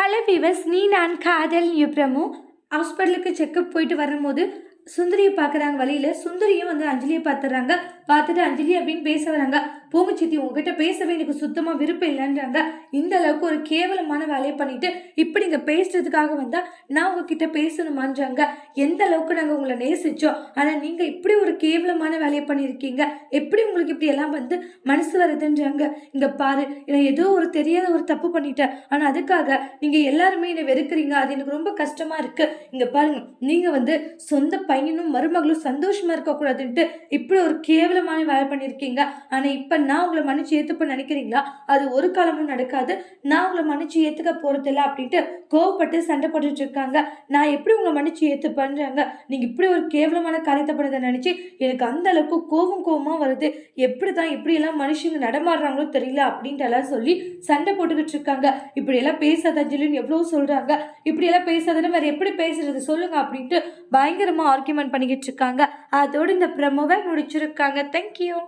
Hello viewers நீ நான் காதல் யுப்ரமு ஹாஸ்பிட்டலுக்கு செக்கப் போயிட்டு வரும்போது சுந்தரியை பார்க்குறாங்க வழியில். சுந்தரியும் வந்து அஞ்சலியை பார்த்துறாங்க. பார்த்துட்டு அஞ்சலி அப்படின்னு பேச வராங்க. போங்க சித்தி உங்ககிட்ட பேசவே எனக்கு சுத்தமாக விருப்பம் இல்லைன்றாங்க. இந்த அளவுக்கு ஒரு கேவலமான வேலையை பண்ணிட்டு இப்படி இங்கே பேசுறதுக்காக வந்தால் நான் உங்ககிட்ட பேசணுமான்றாங்க. எந்த அளவுக்கு நாங்கள் உங்களை நேசித்தோம் ஆனால் நீங்கள் இப்படி ஒரு கேவலமான வேலையை பண்ணியிருக்கீங்க. எப்படி உங்களுக்கு இப்படி எல்லாம் வந்து மனசு வருதுன்றாங்க. இங்கே பாரு நான் ஏதோ ஒரு தெரியாத ஒரு தப்பு பண்ணிட்டேன் ஆனால் அதுக்காக நீங்கள் எல்லாருமே என்னை வெறுக்கிறீங்க. அது எனக்கு ரொம்ப கஷ்டமாக இருக்குது இங்கே பாருங்க நீங்கள் வந்து சொந்த பையனும் மருமகளும் சந்தோஷமாக இருக்கக்கூடாதுன்ட்டு இப்படி ஒரு கேவலமான வேலை பண்ணியிருக்கீங்க. ஆனால் இப்போ நான் உங்களை மன்னிச்சு ஏற்றுப்ப நினைக்கிறீங்களா? அது ஒரு காலமும் நடக்காது. நான் உங்களை மன்னிச்சு ஏற்றுக்க போகிறதில்ல அப்படின்ட்டு கோவப்பட்டு சண்டை போட்டுட்டு இருக்காங்க. நான் எப்படி உங்களை மன்னிச்சு ஏற்றுப்பேன்றாங்க நீங்கள் இப்படி ஒரு கேவலமான காரியத்தை பண்ணதை நினச்சி எனக்கு அந்த அளவுக்கு கோவம் கோவமாக வருது. எப்படி தான் இப்படியெல்லாம் மனுஷங்க நடமாடுறாங்களோ தெரியல அப்படின்ட்டு எல்லாம் சொல்லி சண்டை போட்டுக்கிட்டு இருக்காங்க. இப்படியெல்லாம் பேசாத அஞ்சலின்னு எவ்வளோ சொல்கிறாங்க இப்படியெல்லாம் பேசாதன்னு வேறு எப்படி பேசுறது? சொல்லுங்க அப்படின்ட்டு பயங்கரமாக ஆர்கியூமெண்ட் பண்ணிக்கிட்டு இருக்காங்க. அதோடு இந்த ப்ரமோவை முடிச்சிருக்காங்க. தேங்க்யூ